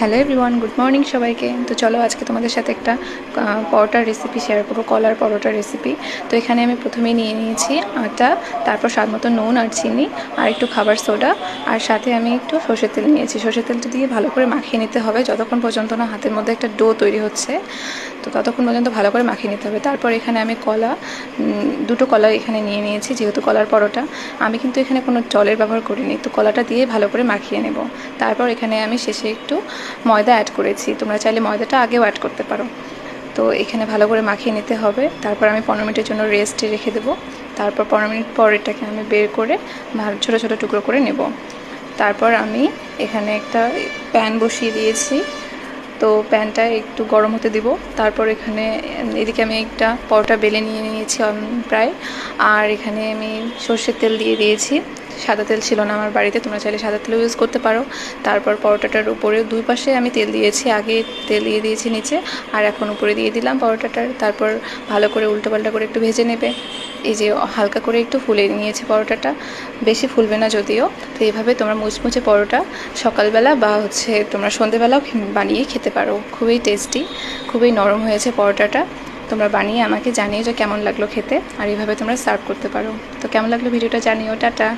Hello everyone good morning সবাইকে। তো চলো আজকে তোমাদের সাথে একটা পরোটার রেসিপি শেয়ার করব, কলার পরোটার রেসিপি তো এখানে আমি প্রথমেই নিয়ে নিয়েছি আটা, তারপর স্বাদ মতো নুন আর চিনি, আর একটু খাবার সোডা, আর সাথে আমি একটু সর্ষের তেল নিয়েছি। সর্ষের তেলটা দিয়ে ভালো করে মাখিয়ে নিতে হবে, যতক্ষণ পর্যন্ত না হাতের মধ্যে একটা ডো তৈরি হচ্ছে, তো ততক্ষণ পর্যন্ত ভালো করে মাখিয়ে নিতে হবে। তারপর এখানে আমি কলা দুটো কলা এখানে নিয়ে নিয়েছি, যেহেতু কলার পরোটা। আমি কিন্তু এখানে কোনো জলের ব্যবহার করিনি, তো কলাটা দিয়ে ভালো করে মাখিয়ে নেব। তারপর এখানে আমি শেষে একটু ময়দা অ্যাড করেছি। তোমরা চাইলে ময়দাটা আগেও অ্যাড করতে পারো। তো এখানে ভালো করে মাখিয়ে নিতে হবে। তারপর আমি পনেরো মিনিটের জন্য রেস্টে রেখে দেবো। তারপর পনেরো মিনিট পর এটাকে আমি বের করে ভালো ছোটো ছোটো টুকরো করে নেব। তারপর আমি এখানে একটা প্যান বসিয়ে দিয়েছি। তো প্যানটা একটু গরম হতে দিব। তারপর এখানে এদিকে আমি একটা পরোটা বেলে নিয়ে নিয়েছি প্রায়। আর এখানে আমি সর্ষের তেল দিয়ে দিয়েছি। সাদা তেল ছিল না আমার বাড়িতে, তোমরা চাইলে সাদা তেলও ইউজ করতে পারো। তারপর পরোটাটার উপরে দুই পাশে আমি তেল দিয়েছি, আগে তেল দিয়ে দিয়েছি নিচে, আর এখন উপরে দিয়ে দিলাম পরোটাটার। তারপর ভালো করে উল্টো পাল্টা করে একটু ভেজে নেবে। এই যে হালকা করে একটু ফুলে নিয়েছে পরোটাটা, বেশি ফুলবে না যদিও। তো এইভাবে তোমরা মুচমুচে পরোটা সকালবেলা বা হচ্ছে তোমরা সন্ধেবেলাও বানিয়ে খেতে পারো। খুবই টেস্টি খুবই নরম হয়েছে পরোটাটা। তোমরা বানিয়ে আমাকে জানিয়ে যে কেমন লাগল খেতে, আর এইভাবে তোমরা সার্ভ করতে পারো। তো কেমন লাগল ভিডিওটা জানিও, টাটা।